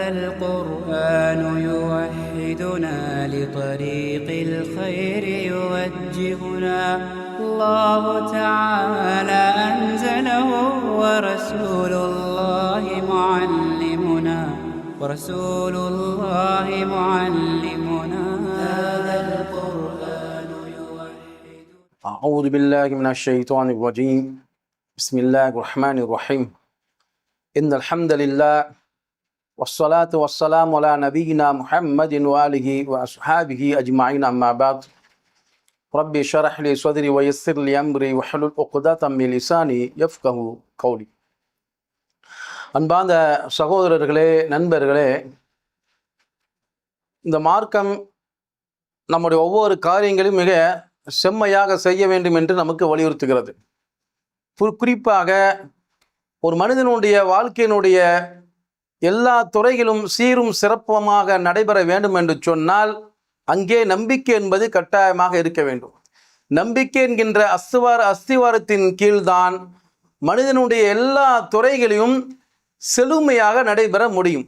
هذا القرآن يوحدنا لطريق الخير يوجهنا. الله تعالى أنزله ورسول الله معلمنا. ورسول الله معلمنا. هذا القرآن يوحدنا. أعوذ بالله من الشيطان الرجيم. بسم الله الرحمن الرحيم. إن الحمد لله والصلاة والسلام على نبينا محمد وآله وأصحابه أجمعين أما بعد ربي شرح لي صدري ويسر لي أمري وحلل عقدة من لساني يفقه قولي அன்பார்ந்த சகோதரர்களே நண்பர்களே இந்த மார்க்கம் நம்முடைய ஒவ்வொரு காரியங்களையும் மிக செம்மையாக செய்ய வேண்டும் என்று நமக்கு வலியுறுத்துகிறது குறி- குறிப்பாக ஒரு மனிதனுடைய வாழ்க்கையினுடைய எல்லா துறைகளும் சீரும் சிறப்புமாக நடைபெற வேண்டும் என்று சொன்னால் அங்கே நம்பிக்கை என்பது கட்டாயமாக இருக்க வேண்டும். நம்பிக்கை என்கின்ற அஸ்திவார அஸ்திவாரத்தின் கீழ்தான் மனிதனுடைய எல்லா துறைகளையும் செழுமையாக நடைபெற முடியும்.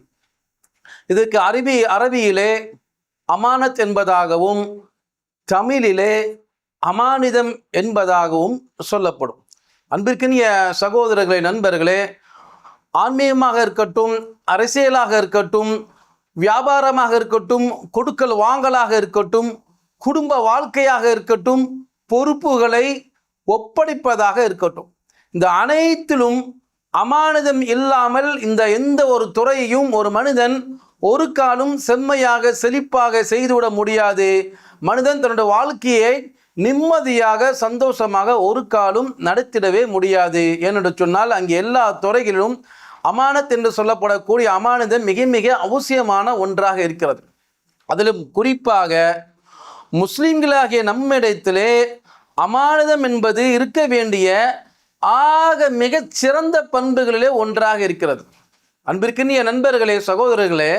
இதற்கு அரபி அரபியிலே அமானத் என்பதாகவும் தமிழிலே அமானிதம் என்பதாகவும் சொல்லப்படும். அன்பிற்கினிய சகோதரர்களே நண்பர்களே ஆன்மீகமாக இருக்கட்டும் அரசியலாக இருக்கட்டும் வியாபாரமாக இருக்கட்டும் கொடுக்கல் வாங்கலாக இருக்கட்டும் குடும்ப வாழ்க்கையாக இருக்கட்டும் பொறுப்புகளை ஒப்படைப்பதாக இருக்கட்டும். இந்த அனைத்திலும் அமானிதம் இல்லாமல் இந்த எந்த ஒரு துறையையும் ஒரு மனிதன் ஒரு காலும் செம்மையாக செழிப்பாக செய்துவிட முடியாது. மனிதன் தன்னுடைய வாழ்க்கையை நிம்மதியாக சந்தோஷமாக ஒரு காலும் நடத்திடவே முடியாது. ஏனென்று சொன்னால் அங்கே எல்லா துறைகளிலும் அமானத் என்று சொல்லப்படக்கூடிய அமானிதம் மிக மிக அவசியமான ஒன்றாக இருக்கிறது. அதிலும் குறிப்பாக முஸ்லீம்களாகிய நம்மிடத்திலே அமானதம் என்பது இருக்க வேண்டிய ஆக மிகச் சிறந்த பண்புகளிலே ஒன்றாக இருக்கிறது. அன்பிற்கினிய நண்பர்களே சகோதரர்களே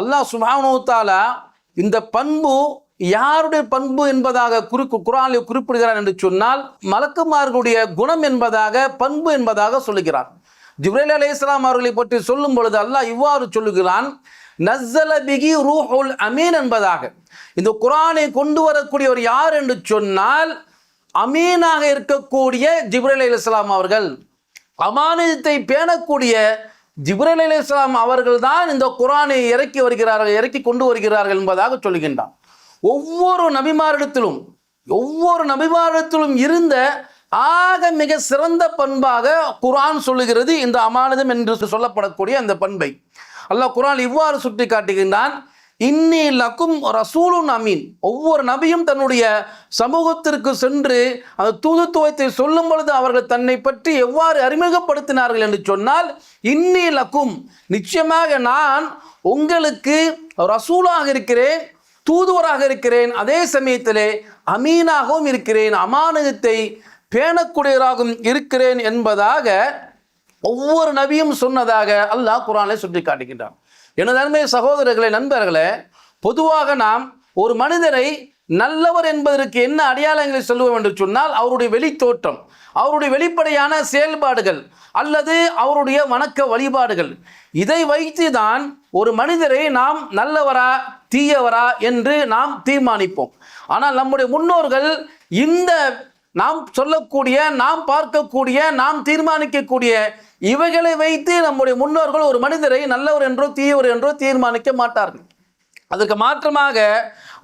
அல்லாஹ் சுப்ஹானஹு இந்த பண்பு யாருடைய பண்பு என்பதாக குறி குரானில் குறிப்பிடுகிறார் என்று சொன்னால் மலக்குமார்களுடைய குணம் என்பதாக பண்பு என்பதாக சொல்லுகிறார் ஜிப்ரேல் அலி இஸ்லாம் அவர்களை பற்றி சொல்லும் பொழுது அல்லாஹ் இவ்வாறு சொல்லுகிறான் நஸ்ஸல பிகி ரூஹுல் அமீன் என்பதாக. இந்த குரானை கொண்டு வரக்கூடியவர் யார் என்று சொன்னால் அமீனாக இருக்கக்கூடிய ஜிப்ரேல் அலி இஸ்லாம் அவர்கள். அமானிதத்தை பேணக்கூடிய ஜிப்ரல் அலி இஸ்லாம் அவர்கள் தான் இந்த குரானை இறக்கி வருகிறார்கள் இறக்கி கொண்டு வருகிறார்கள் என்பதாக சொல்கின்றான். ஒவ்வொரு நபிமாரிடத்திலும் ஒவ்வொரு நபிமாரிடத்திலும் இருந்த ஆக மிக சிறந்த பண்பாக குரான் சொல்லுகிறது இந்த அமானதம் என்று சொல்லப்படக்கூடிய அந்த பண்பை. அல்லாஹ் குரான் இவ்வாறு சுட்டி காட்டுகின்றான் இன்னி லக்கும் ரசூலும் அமீன். ஒவ்வொரு நபியும் தன்னுடைய சமூகத்திற்கு சென்று அந்த தூதுத்துவத்தை சொல்லும் பொழுது அவர்கள் தன்னை பற்றி எவ்வாறு அறிமுகப்படுத்தினார்கள் என்று சொன்னால் இன்னி லக்கும். நிச்சயமாக நான் உங்களுக்கு ரசூலாக இருக்கிறேன் தூதுவராக இருக்கிறேன் அதே சமயத்திலே அமீனாகவும் இருக்கிறேன் அமானதத்தை பேணக்கூடியவராகவும் இருக்கிறேன் என்பதாக ஒவ்வொரு நபியும் சொன்னதாக அல்லாஹ் குரானை சுட்டி காட்டுகின்றான். எனது அருமை சகோதரர்களே நண்பர்களே பொதுவாக நாம் ஒரு மனிதரை நல்லவர் என்பதற்கு என்ன அடையாளங்களை சொல்லுவோம் என்று சொன்னால் அவருடைய வெளித்தோற்றம் அவருடைய வெளிப்படையான செயல்பாடுகள் அல்லது அவருடைய வணக்க வழிபாடுகள். இதை வைத்து தான் ஒரு மனிதரை நாம் நல்லவரா தீயவரா என்று நாம் தீர்மானிப்போம். ஆனால் நம்முடைய முன்னோர்கள் இந்த நாம் சொல்லக்கூடிய நாம் பார்க்கக்கூடிய நாம் தீர்மானிக்கக்கூடிய இவைகளை வைத்து நம்முடைய முன்னோர்கள் ஒரு மனிதரை நல்லவர் என்றோ தீயவர் என்றோ தீர்மானிக்க மாட்டார்கள். அதற்கு மாற்றமாக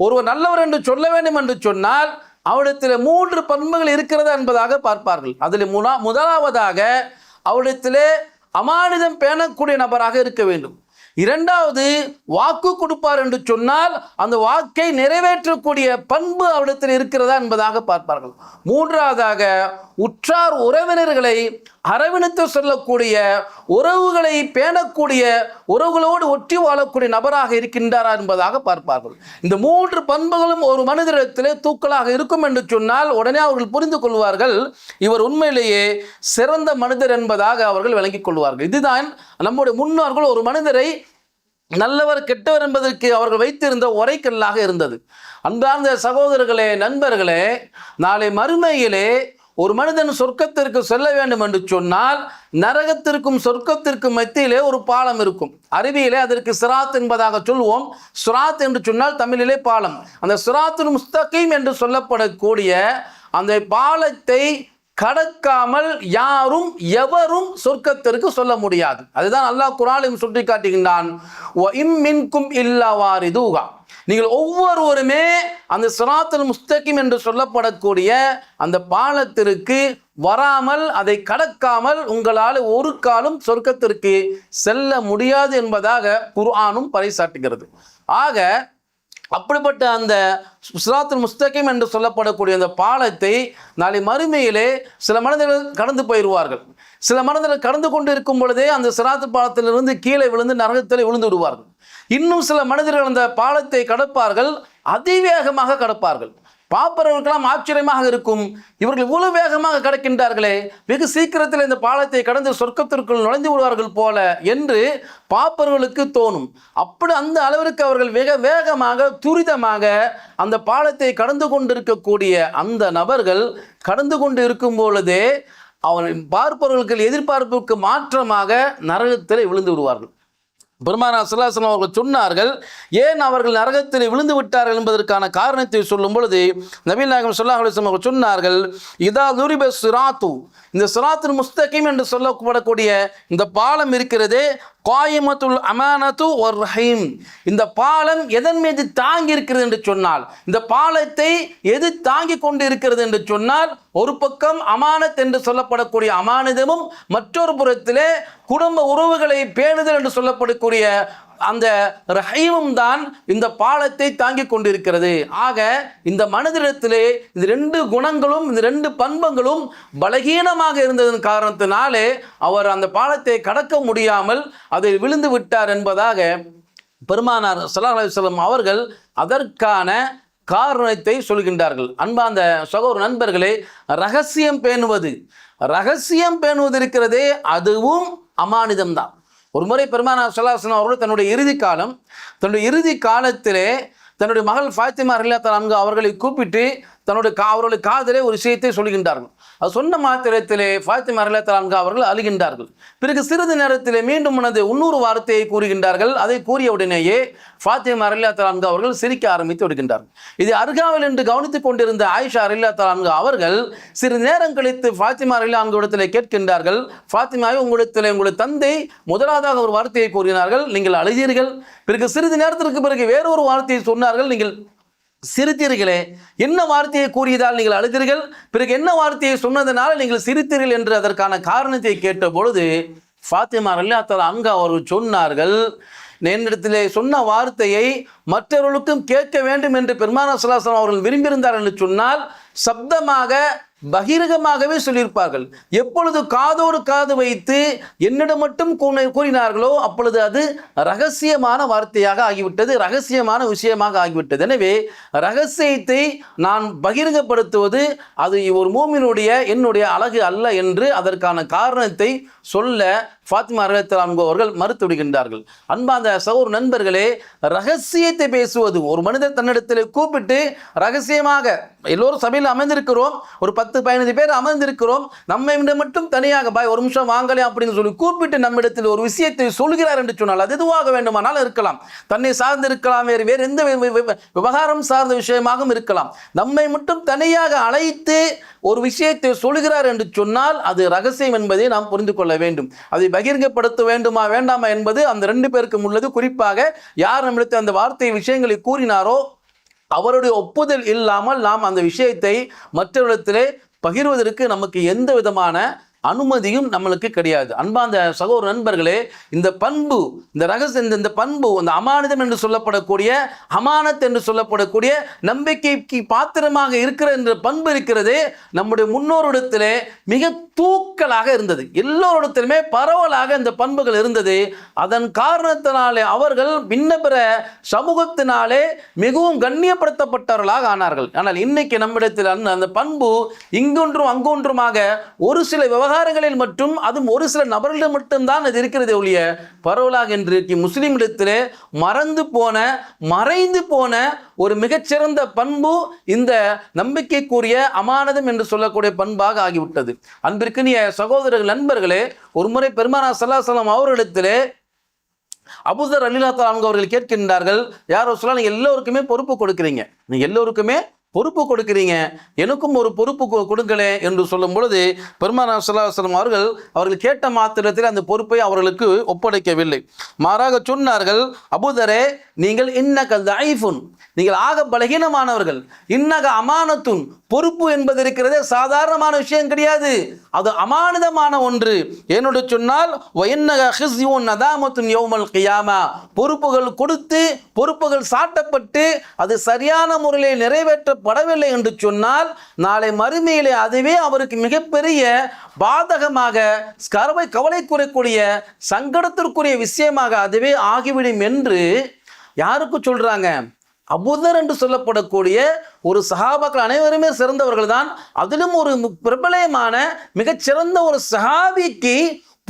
ஒருவர் நல்லவர் என்று சொல்ல வேண்டும் என்று சொன்னால் அவரிடத்தில் மூன்று பண்புகள் இருக்கிறதா என்பதாக பார்ப்பார்கள். அதில் முதலாவதாக அவரிடத்திலே அமானிதம் பேணக்கூடிய நபராக இருக்க வேண்டும். இரண்டாவது வாக்கு கொடுப்பார் என்று சொன்னால் அந்த வாக்கை நிறைவேற்றக்கூடிய பண்பு அவரிடத்தில் இருக்கிறதா என்பதாக பார்ப்பார்கள். மூன்றாவதாக உற்றார் உறவினர்களை அரவணைத்து சொல்லக்கூடிய உறவுகளை பேணக்கூடிய உறவுகளோடு ஒற்றி வாழக்கூடிய நபராக இருக்கின்றாரா என்பதாக பார்ப்பார்கள். இந்த மூன்று பண்புகளும் ஒரு மனிதரிடத்திலே தூக்கலாக இருக்கும் என்று சொன்னால் உடனே அவர்கள் புரிந்து கொள்வார்கள் இவர் உண்மையிலேயே சிறந்த மனிதர் என்பதாக அவர்கள் விளங்கிக் கொள்வார்கள். இதுதான் நம்முடைய முன்னோர்கள் ஒரு மனிதரை நல்லவர் கெட்டவர் என்பதற்கு அவர்கள் வைத்திருந்த உரைக்கல்லாக இருந்தது. அன்பார்ந்த சகோதரர்களே நண்பர்களே நாளை மறுமையிலே ஒரு மனிதன் சொர்க்கத்திற்கு செல்ல வேண்டும் என்று சொன்னால் நரகத்திற்கும் சொர்க்கத்திற்கும் மத்தியிலே ஒரு பாலம் இருக்கும். அறிவியலே அதற்கு சிராத் என்பதாக சொல்வோம். சுராத் என்று சொன்னால் தமிழிலே பாலம். அந்த சுராத்துல் முஸ்தகீம் என்று சொல்லப்படக்கூடிய அந்த பாலத்தை கடக்காமல் யாரும் எவரும் சொர்க்கத்திற்கு சொல்ல முடியாது. அதுதான் அல்லாஹ் குரானையும் சுட்டி காட்டுகின்றான். "வ இம் மின்கும் நீங்கள் ஒவ்வொருவருமே அந்த சிராத்துல் முஸ்தகிம் என்று சொல்லப்படக்கூடிய அந்த பாலத்திற்கு வராமல் அதை கடக்காமல் உங்களால் ஒரு காலம் சொர்க்கத்திற்கு செல்ல முடியாது என்பதாக குர்ஆனும் பறைசாட்டுகிறது. ஆக அப்படிப்பட்ட அந்த சிராத்தின் முஸ்தகிம் என்று சொல்லப்படக்கூடிய அந்த பாலத்தை நாளை மறுமையிலே சில மனிதர்கள் கடந்து போயிடுவார்கள். சில மனிதர்கள் கடந்து கொண்டு இருக்கும் பொழுதே அந்த சிராத்து பாலத்திலிருந்து கீழே விழுந்து நரகத்தில் விழுந்து விடுவார்கள் இன்னும் சில மனிதர்கள் அந்த பாலத்தை கடப்பார்கள் அதிவேகமாக கடப்பார்கள். பார்ப்பவர்களுக்கெல்லாம் ஆச்சரியமாக இருக்கும். இவர்கள் இவ்வளவு வேகமாக கடக்கின்றார்களே. வெகு சீக்கிரத்தில் இந்த பாலத்தை கடந்து சொர்க்கத்திற்குள் நுழைந்து விடுவார்கள் போல என்று பார்ப்பவர்களுக்கு தோணும். அப்படி அந்த அளவிற்கு அவர்கள் மிக வேகமாக துரிதமாக அந்த பாலத்தை கடந்து கொண்டிருக்கக்கூடிய அந்த நபர்கள் கடந்து கொண்டு இருக்கும் பொழுதே அவன் பார்ப்பவர்களுக்கு எதிர்பார்ப்புக்கு மாற்றமாக நரகத்தில் விழுந்து விடுவார்கள். பெருமானா சிலாசனம் அவர்கள் சொன்னார்கள் ஏன் அவர்கள் நரகத்தில் விழுந்து விட்டார்கள் என்பதற்கான காரணத்தை சொல்லும் பொழுது நபீல் நாயகம் சொல்லாஹ் அலிஸ்லாம் அவர்கள் சொன்னார்கள் இதா துரிப சிராத்து. இந்த சிராத்து முஸ்தகிம் என்று சொல்லப்படக்கூடிய இந்த பாலம் இருக்கிறதே காயமத்துல் அமானத்து ஒரு ரஹீம். இந்த பாலம் எதன் மீது தாங்கி இருக்கிறது என்று சொன்னால் இந்த பாலத்தை எது தாங்கி கொண்டு இருக்கிறது என்று சொன்னால் ஒரு பக்கம் அமானத் என்று சொல்லப்படக்கூடிய அமானிதமும் மற்றொரு புறத்திலே குடும்ப உறவுகளை பேணுதல் என்று சொல்லப்படக்கூடிய அந்த ரஹீமும் தான் இந்த பாலத்தை தாங்கி கொண்டிருக்கிறது. ஆக இந்த மனிதனிடத்திலே இந்த ரெண்டு குணங்களும் இந்த ரெண்டு பண்பங்களும் பலகீனமாக இருந்ததன் காரணத்தினாலே அவர் அந்த பாலத்தை கடக்க முடியாமல் அதில் விழுந்து விட்டார் என்பதாக பெருமானார் ஸல்லல்லாஹு அலுவலம் அவர்கள் அதற்கான காரணத்தை சொல்கின்றார்கள். அன்பாந்த சகோதர நண்பர்களே ரகசியம் பேணுவது. ரகசியம் பேணுவது இருக்கிறதே அதுவும் அமானிதம்தான். ஒரு முறை பெருமானா சல்லாஹன் அவர்கள் தன்னுடைய இறுதி காலம் தன்னுடைய இறுதி காலத்திலே தன்னுடைய மகள் ஃபாத்திமா அரில்லா தலான்கு அவர்களை கூப்பிட்டு தன்னுடைய கா அவர்களுடைய காதலே ஒரு விஷயத்தை சொல்கின்றார்கள். அது சொன்ன மாத்திரத்திலே ஃபாத்திமா அரில்லா அவர்கள் அழுகின்றார்கள். பிறகு சிறிது நேரத்திலே மீண்டும் உனது இன்னொரு வார்த்தையை கூறுகின்றார்கள். அதை கூறிய உடனேயே ஃபாத்திமா அரில்லா அவர்கள் சிரிக்க ஆரம்பித்து விடுகின்றார்கள். இது அருகாவில் என்று கவனித்துக் கொண்டிருந்த ஆயிஷா அரில்லா அவர்கள் சிறிது நேரம் கழித்து ஃபாத்திமா அரில்லா இடத்திலே கேட்கின்றார்கள். ஃபாத்திமாவை உங்களிடத்தில் உங்களுடைய தந்தை முதலாவதாக ஒரு வார்த்தையை கூறினார்கள். நீங்கள் அழுகிறீர்கள் பிறகு சிறிது நேரத்திற்கு பிறகு வேறொரு வார்த்தையை சொன்னார்கள். நீங்கள் சிரித்தீர்களே. என்ன வார்த்தையை கூறியதால் நீங்கள் அழுதீர்கள்? பிறகு என்ன வார்த்தையை சொன்னதனால் நீங்கள் சிரித்தீர்கள் என்று அதற்கான காரணத்தை கேட்ட பொழுது ஃபாத்திமா அல்லாத்தால் அங்கு அவர்கள் சொன்னார்கள் என்னிடத்திலே சொன்ன வார்த்தையை மற்றவர்களுக்கும் கேட்க வேண்டும் என்று பெருமான சலாசலம் அவர்கள் விரும்பியிருந்தார் என்று சொன்னால் சப்தமாக பகிரகமாகவே சொல்லியிருப்பார்கள். எப்பொழுது காதோடு காது வைத்து என்னிடம் மட்டும் கூறினார்களோ அப்பொழுது அது ரகசியமான வார்த்தையாக ஆகிவிட்டது ரகசியமான விஷயமாக ஆகிவிட்டது. எனவே ரகசியத்தை நான் பகிரங்கப்படுத்துவது அது ஒரு மூமினுடைய என்னுடைய அழகு அல்ல என்று அதற்கான காரணத்தை சொல்ல ஃபாத்திமா அறுபத்தி அவர்கள் மறுத்துவிடுகின்றார்கள் அன்பாந்த சகோர் நண்பர்களே ரகசியத்தை பேசுவது ஒரு மனிதர் தன்னிடத்தில் கூப்பிட்டு ரகசியமாக எல்லோரும் சபையில் அமைந்திருக்கிறோம் ஒரு பத்து பத்து பதினஞ்சு பேர் அமர்ந்திருக்கிறோம். நம்மை மட்டும் தனியாக பாய் ஒரு நிமிஷம் வாங்கலே அப்படின்னு சொல்லி கூப்பிட்டு நம்மிடத்தில் ஒரு விஷயத்தை சொல்கிறார் என்று சொன்னால் அது எதுவாக வேண்டுமானால் இருக்கலாம். தன்னை சார்ந்து இருக்கலாம் வேறு வேறு எந்த விவகாரம் சார்ந்த விஷயமாகவும் இருக்கலாம். நம்மை மட்டும் தனியாக அழைத்து ஒரு விஷயத்தை சொல்கிறார் என்று சொன்னால் அது ரகசியம் என்பதை நாம் புரிந்து கொள்ள வேண்டும். அதை பகிர்ங்கப்படுத்த வேண்டுமா வேண்டாமா என்பது அந்த ரெண்டு பேருக்கும் உள்ளது. குறிப்பாக யார் நம்மிடத்தில் அந்த வார்த்தை விஷயங்களை கூறினாரோ அவருடைய ஒப்புதல் இல்லாமல் நாம் அந்த விஷயத்தை மற்றவரிடத்திலே பகிர்வதற்கு நமக்கு எந்த விதமான அனுமதியும் நம்மளுக்கு கிடையாது. அன்பாந்த சகோதர நண்பர்களே இந்த பண்பு இந்த ரகசியம் இந்த இந்த பண்பு இந்த அமானிதம் என்று சொல்லப்படக்கூடிய அமானத் என்று சொல்லப்படக்கூடிய நம்பிக்கைக்கு பாத்திரமாக இருக்கிற என்ற பண்பு இருக்கிறதே நம்முடைய முன்னோரிடத்திலே மிக தூக்கலாக இருந்தது. எல்லோரிடத்திலுமே பரவலாக இந்த பண்புகள் இருந்தது. அதன் காரணத்தினாலே அவர்கள் பின்ன சமூகத்தினாலே மிகவும் கண்ணியப்படுத்தப்பட்டவர்களாக ஆனார்கள். ஆனால் இன்னைக்கு நம்மிடத்தில் அந்த அந்த பண்பு இங்கொன்றும் அங்கொன்றுமாக ஒரு சில விவகாரம் விவகாரங்களில் மட்டும் அதுவும் ஒரு சில நபர்களிடம் மட்டும்தான் அது இருக்கிறது ஒழிய பரவலாக இன்றைக்கு முஸ்லிம்களிடத்திலே மறந்து போன மறைந்து போன ஒரு மிகச்சிறந்த பண்பு இந்த நம்பிக்கைக்குரிய அமானதம் என்று சொல்லக்கூடிய பண்பாக ஆகிவிட்டது. அன்பிற்கினிய சகோதரர்கள் நண்பர்களே ஒரு முறை பெருமானா சல்லாசலம் அவர்களிடத்திலே அபுதர் அலிலாத்தா அவர்கள் கேட்கின்றார்கள் யாரோ சொல்ல நீங்க எல்லோருக்குமே பொறுப்பு கொடுக்குறீங்க. நீங்கள் எல்லோருக்குமே பொறுப்பு கொடுக்குறீங்க. எனக்கும் ஒரு பொறுப்பு கொடுங்களே என்று சொல்லும் பொழுது பெருமானா சல்லாஹம் அவர்கள் அவர்கள் கேட்ட மாத்திரத்தில் அந்த பொறுப்பை அவர்களுக்கு ஒப்படைக்கவில்லை. மாறாக சொன்னார்கள் அபுதரே நீங்கள் இன்னக தைஃபுன் நீங்கள் ஆக பலகீனமானவர்கள். இன்னக அமானத்துன். பொறுப்பு என்பது இருக்கிறதே சாதாரணமான விஷயம் கிடையாது. அது அமானிதமான ஒன்று. என்னோட சொன்னால் இன்னக ஹிஸ்யூன் நதாமத்துன் யோமல் கியாமா. பொறுப்புகள் கொடுத்து பொறுப்புகள் சாட்டப்பட்டு அது சரியான முறையில் நிறைவேற்றப்படவில்லை என்று சொன்னால் நாளை மறுமையிலே அதுவே அவருக்கு மிகப்பெரிய பாதகமாக கரவை கவலை குறைக்கூடிய சங்கடத்திற்குரிய விஷயமாக அதுவே ஆகிவிடும் என்று யாருக்கு சொல்கிறாங்க அபுதர் என்று சொல்லப்படக்கூடிய ஒரு சஹாபாக்கள் அனைவருமே சிறந்தவர்கள் தான் அதிலும் ஒரு பிரபலயமான மிகச்சிறந்த ஒரு சஹாபிக்கு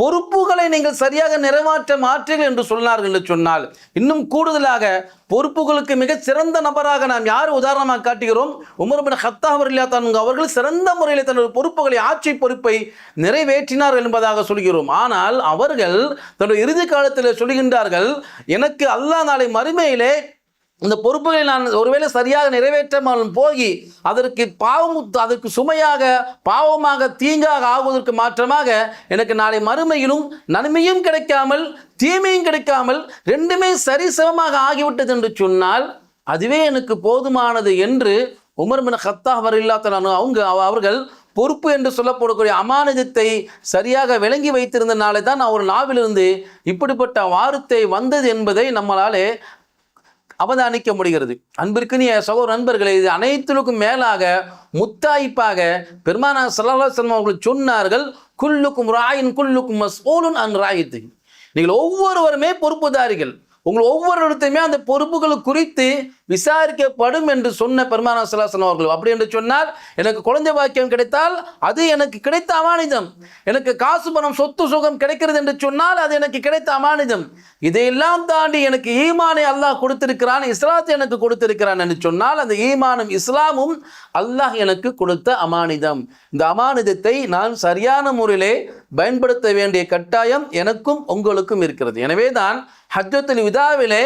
பொறுப்புகளை நீங்கள் சரியாக நிறைவேற்ற மாற்றீர்கள் என்று சொன்னார்கள் என்று சொன்னால் இன்னும் கூடுதலாக பொறுப்புகளுக்கு மிக சிறந்த நபராக நாம் யார் உதாரணமாக காட்டுகிறோம்? உமர்பின் ஹத்தா ஹத்தாப் ரலியல்லாஹு அவர்கள் சிறந்த முறையில் தன்னுடைய பொறுப்புகளை ஆட்சி பொறுப்பை நிறைவேற்றினார் என்பதாக சொல்கிறோம். ஆனால் அவர்கள் தன்னுடைய இறுதி காலத்தில் சொல்கின்றார்கள் எனக்கு அல்லாஹ் நாளை மறுமையிலே இந்த பொறுப்புகளை நான் ஒருவேளை சரியாக நிறைவேற்றாமல் போகி அதற்கு பாவம் அதற்கு சுமையாக பாவமாக தீங்காக ஆகுவதற்கு மாற்றமாக எனக்கு நாளை மறுமையிலும் நன்மையும் கிடைக்காமல் தீமையும் கிடைக்காமல் ரெண்டுமே சரிசமமாக ஆகிவிட்டது என்று சொன்னால் அதுவே எனக்கு போதுமானது என்று உமர் ஹத்தா அவர் இல்லாத அவங்க அவ- அவர்கள் பொறுப்பு என்று சொல்லப்படக்கூடிய அமானிதத்தை சரியாக விளங்கி வைத்திருந்தனாலே தான் அவர் நாவிலிருந்து இப்படிப்பட்ட வார்த்தை வந்தது என்பதை நம்மளாலே அவதானிக்க முடிகிறது. அன்பிற்குரிய சகோதர நண்பர்களே இது அனைத்திலுக்கும் மேலாக முத்தாய்ப்பாக பெருமானா சல்லல்லாஹு அலைஹி அவர்கள் சொன்னார்கள் குல்லுக்கும் ராயின் குல்லுக்கும் மஸ்ஊலுன் அன் ராயத்து நீங்கள் ஒவ்வொருவருமே பொறுப்புதாரிகள். உங்கள் ஒவ்வொருத்தையுமே அந்த பொறுப்புகள் குறித்து விசாரிக்கப்படும் என்று சொன்ன பெருமானா சல்லாசன் அவர்கள். அப்படி என்று சொன்னால் எனக்கு குழந்தை பாக்கியம் கிடைத்தால் அது எனக்கு கிடைத்த அமானிதம். எனக்கு காசு பணம் சொத்து சுகம் கிடைக்கிறது என்று சொன்னால் அது எனக்கு கிடைத்த அமானிதம். இதையெல்லாம் தாண்டி எனக்கு ஈமானை அல்லாஹ் கொடுத்திருக்கிறான் இஸ்லாத்தை எனக்கு கொடுத்திருக்கிறான் என்று சொன்னால் அந்த ஈமானும் இஸ்லாமும் அல்லாஹ் எனக்கு கொடுத்த அமானிதம். இந்த அமானிதத்தை நான் சரியான முறையிலே பயன்படுத்த வேண்டிய கட்டாயம் எனக்கும் உங்களுக்கும் இருக்கிறது. எனவே தான் ஹஜ்ஜத்தில் விதாவிலே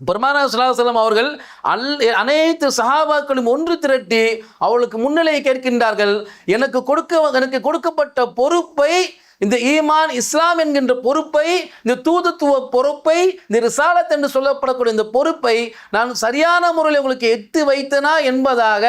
பெருமானா சலாஹலம் அவர்கள் அல் அனைத்து சகாபாக்களும் ஒன்று திரட்டி அவளுக்கு முன்னிலையை கேட்கின்றார்கள். எனக்கு கொடுக்க எனக்கு கொடுக்கப்பட்ட பொறுப்பை இந்த ஈமான் இஸ்லாம் என்கின்ற பொறுப்பை இந்த தூதுத்துவ பொறுப்பை இந்த ரிசாலத் என்று சொல்லப்படக்கூடிய இந்த பொறுப்பை நான் சரியான முறையில் உங்களுக்கு எத்து வைத்தனா என்பதாக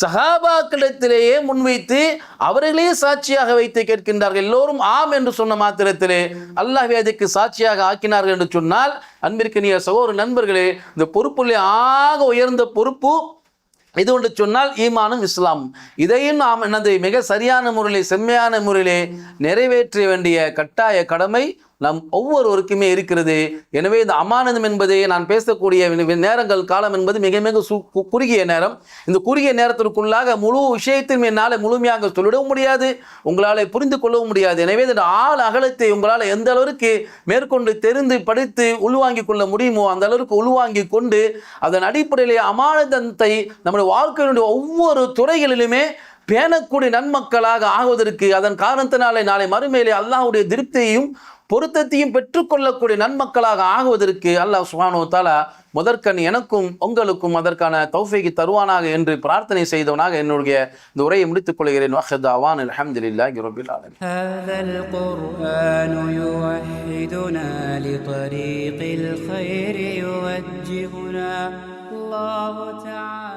சஹாபாக்களிடத்திலேயே முன்வைத்து அவர்களே சாட்சியாக வைத்து கேட்கின்றார்கள். எல்லோரும் ஆம் என்று சொன்ன மாத்திரத்திலே அல்லாஹ் அதுக்கு சாட்சியாக ஆக்கினார்கள் என்று சொன்னால் அன்பிற்கினிய சகோதர நண்பர்களே இந்த பொறுப்புள்ளே ஆக உயர்ந்த பொறுப்பு இது ஒன்று சொன்னால் ஈமானும் இஸ்லாம் இதையும் நாம் எனது மிக சரியான முறையிலே செம்மையான முறையிலே நிறைவேற்ற வேண்டிய கட்டாய கடமை. நம் ஒவ்வொருவருக்குமே இருக்கிறது. எனவே இந்த அமானதம் என்பது நான் பேசக்கூடிய நேரங்கள் காலம் என்பது மிக மிக சு குறுகிய நேரம். இந்த குறுகிய நேரத்திற்குள்ளாக முழு விஷயத்தையும் என்னால் முழுமையாக சொல்லிடவும் முடியாது. உங்களால் புரிந்து கொள்ளவும் முடியாது. எனவே இந்த ஆள் அகலத்தை உங்களால் எந்த அளவிற்கு மேற்கொண்டு தெரிந்து படித்து உள்வாங்கி கொள்ள முடியுமோ அந்த அளவிற்கு உள்வாங்கி கொண்டு அதன் அடிப்படையிலே அமானதத்தை நம்முடைய வாழ்க்கையினுடைய ஒவ்வொரு துறைகளிலுமே பேணக்கூடிய நன்மக்களாக ஆகுவதற்கு அதன் காரணத்தினாலே நாளை மறுமையிலே அல்லாஹ்வுடைய திருப்தியையும் பொருத்தத்தையும் பெற்றுக்கொள்ளக்கூடிய நன்மக்களாக ஆகுவதற்கு அல்லாஹ் சுபானோ தாலா முதற்கண் எனக்கும் உங்களுக்கும் அதற்கான தௌஃபீகி தருவானாக என்று பிரார்த்தனை செய்தவனாக என்னுடைய இந்த உரையை முடித்துக் கொள்கிறேன் வஹத் அவான் அல்ஹம்துலில்லாஹி ரபில் ஆலமீன் هذا القرآن يوحدنا لطريق الخير يوجهنا الله تعالى